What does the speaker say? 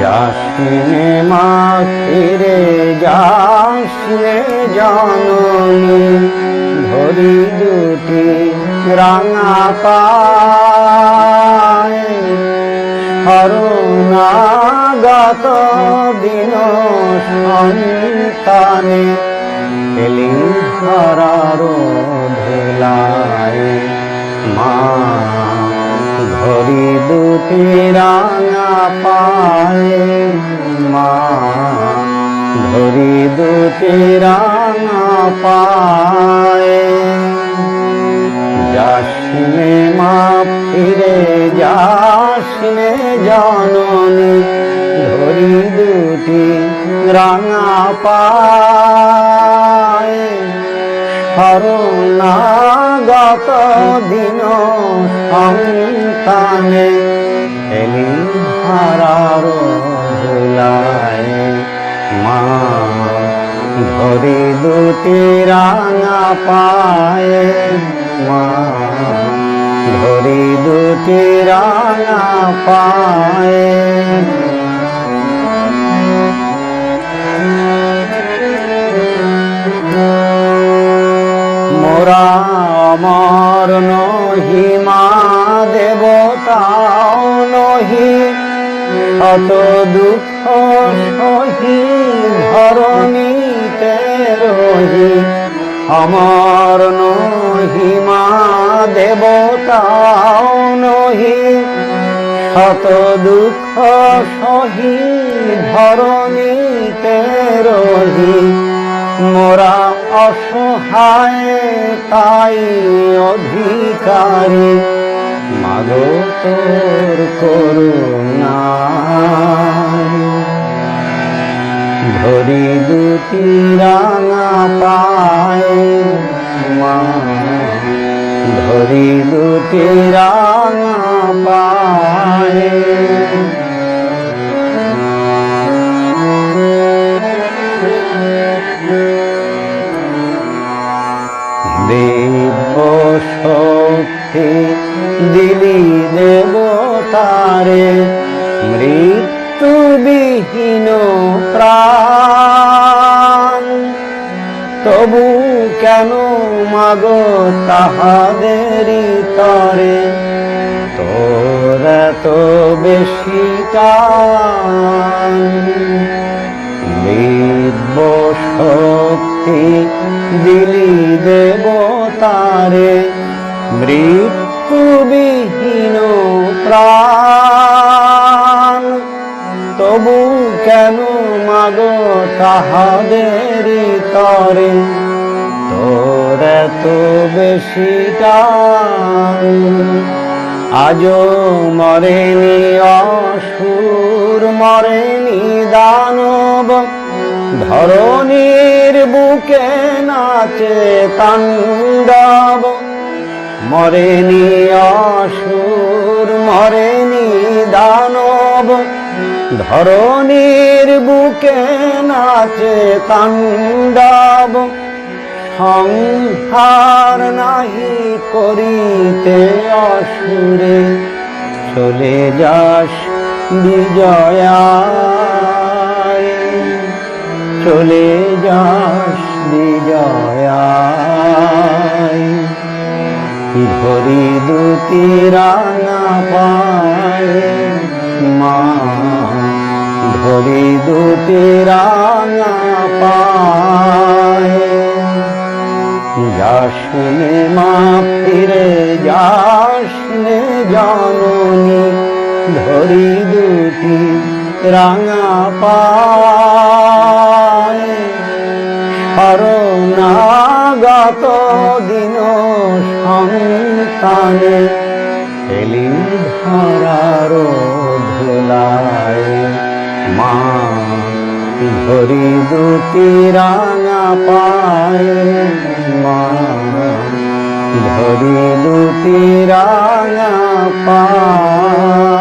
যাসনে মা ফিরে যাসনে জননী ধরি দুটি রাঙা পায়। হরণাগত দিন সন্তানে এলি ধরার ধুলায়। মা ধরি দুটি রাঙা পায়ে মা। ধরি দুটি রাঙা পায়ে। যাসনে মা ফিরে, যাসনে জননী। ধরি দুটি রাঙা পায়। হরণাগত দিন সন্তানে এলি মা ধরি দুটি রাঙা পায়ে। মা ধরি দুটি রাঙা পায়ে। মোরা নহি, মা দেবতাও নহি। শত দুঃখ সহি ধরণীতে রহি। আমার নহি, মা দেবতাও নহি। শত দুঃখ সহি ধরণীতে রহি। মোরা অসহায় তাই অধিকারী মাগো তোর করুণা। ধরি দুটি রাঙা পায় মা ধরি দুটি রাঙা পায় শক্তি দিলি দেবতারে মৃত্যু বিহীন প্রাণ। তবু কেন মাগো তাহাদেরই তরে? তোর তো বেশি টান। শক্তি দিলি দেবতারে মৃত্যু বিহীন প্রাণ। তবু কেন মাগ তাহাদের তরে? তোর এত বেশি আজও মরেনি অসুর, মরেনি দানব। ধরনীর বুকে নাচে তাণ্ডব। মরেনি অসুর, মরেনি দানব। ধরনীর বুকে নাচে তাণ্ডব। সংহার নাহি করিতে অসুরে, চলে যাস বিজয়ায়। চলে যাস বিজয়ায়। ধরি দুটি রাঙা পায় মা। ধরি দুটি রাঙা পায়। যাসনে মা ফিরে যাসনে জননী। ধরি দুটি রাঙা পায়। শরণাগত দিন সন্তানে এলি ধরার ধুলায়। মা ধরি দুটি রাঙা পায় মা ধরি দুটি রাঙা পায়।